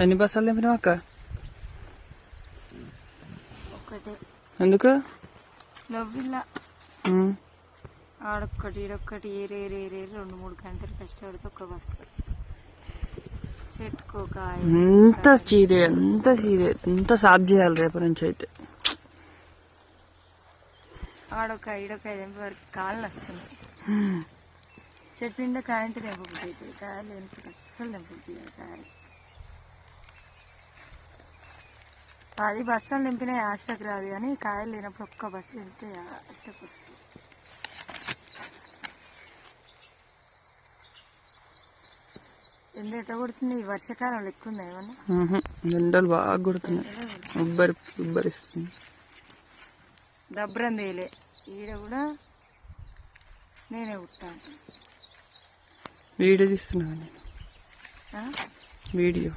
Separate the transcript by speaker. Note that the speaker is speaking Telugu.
Speaker 1: ఎన్ని బస్సాలు నింపినావు అక్క?
Speaker 2: ఒకటే
Speaker 1: ఎందుకు?
Speaker 2: నవ్విలా
Speaker 1: ఉమ్.
Speaker 2: ఆడొక్కటి ఈడొక్కటి ఏరే ఏరే ఏరే రెండు మూడు గంటలు కష్టపడితే ఒక బస్సు. చెట్టుకో కాయ.
Speaker 1: ఎంత చీరే ఎంత చీరే ఎంత సాధ్ చేయాలి రేపటి నుంచి అయితే.
Speaker 2: ఆడొక ఈడొక తెంపే వరకు కాళ్ళు వస్తుంది చెట్టు నిండా కాయంటే తెంపబుద్ధి అవుతుంది. కాయలు తెంపి అస్సలు తెంపబుద్ధి కాదు. కాయలు పది బస్సులు నింపినా ఆస్టకు రాదు కానీ కాయలు లేనప్పుడు ఒక్క బస్సు వెళ్తే ఆస్టకు వస్తుంది. ఎండ ఎట్ట కొడుతుంది? ఈ వర్షాకాలం లెక్క ఉందా ఏమన్నా.
Speaker 1: ఎండలు బాగా కొడుతున్నాయి. ఉబ్బరి ఉబ్బరిస్తుంది
Speaker 2: దబ్రం తేలే. ఈడ కూడా నేనే కుట్టాను
Speaker 1: వీడియో తీస్తున్నా నేను? వీడియో.